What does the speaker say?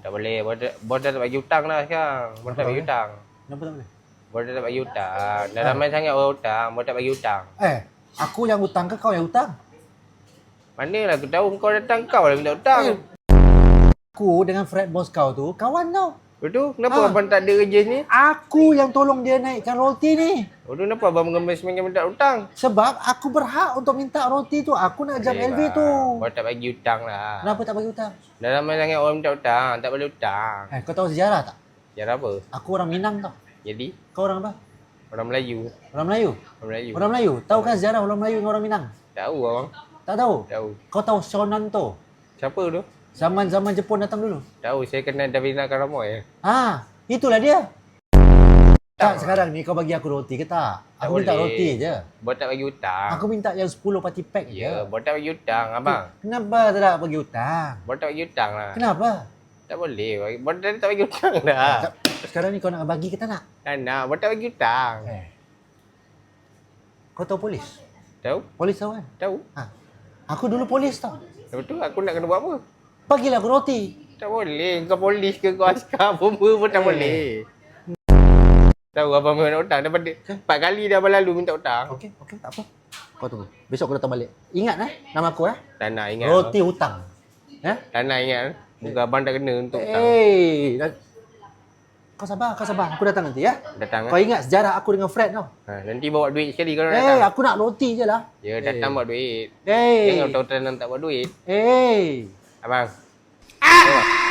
Tak boleh. Bos dah, tak bagi hutang dah sekarang. Bos tak bagi hutang. Kenapa tak boleh? Bos dah tak bagi hutang. Dah ramai sangat orang hutang. Bos tak bagi hutang. Eh, aku yang hutang ke kau yang hutang? Manalah aku tahu kau datang kau lah minta hutang. Eh. Aku dengan Fred bos kau tu kawan tau. Betul? Kenapa Ah. abang tak ada kerja ni? Aku yang tolong dia naikkan roti ni. Betul kenapa abang mengemis dengan minta hutang? Sebab aku berhak untuk minta roti tu. Aku nak jam LV tu. Bos tak bagi hutang lah. Kenapa tak bagi hutang? Dah ramai sangat orang minta hutang. Tak boleh hutang. Eh, kau tahu sejarah tak? Cara apa? Aku orang Minang tau. Jadi, Kau orang apa? orang Melayu. Orang Melayu? Orang Melayu. Orang Melayu? Tahu kan sejarah orang Melayu dengan orang Minang? Tahu abang. Tak tahu? Tahu. Kau tahu Shonanto? Siapa tu? Zaman-zaman Jepun datang dulu. Tahu saya kenal Davina Karamoy. Ah, itulah dia. Tak, sekarang ni kau bagi aku roti ke tak? Tak Aku minta boleh. roti je. Bos tak bagi hutang. Aku minta yang 10 party pack je. Ya, bos tak bagi hutang abang. Kenapa tak bagi hutang? Bos tak bagi hutang lah. Kenapa? Tak boleh. dah tak bagi hutang dah. Tak- Sekarang ni kau nak bagi ke tak nak? Tak nak. Bos tak bagi hutang. Eh. Kau tahu polis? Tahu? Polis tahu kan? Tahu? Ha. Aku dulu polis tau. Tu aku nak kena buat apa? Bagilah aku roti. Tak boleh. Kau polis ke kau askar pun pun tak Eh. boleh. Tahu abang minta hutang. Daripada empat kali dah abang lalu minta hutang. Okey, okey, tak apa. Kau tunggu. Besok aku datang balik. Ingat eh nama aku eh? Tak nak ingat. Roti hutang. Eh? Tak nak ingat. Muka abang tak kena untuk hutang. Eh, kau sabar, kau sabar. Aku datang nanti ya. Datang Kau kan? ingat sejarah aku dengan Fred tau. Ha, nanti bawa duit sekali kau nak Eh, datang. aku nak roti je lah. Ya, datang bawa duit. Eh. Jangan tahu tenang tak bawa duit. Eh. Abang. Ah!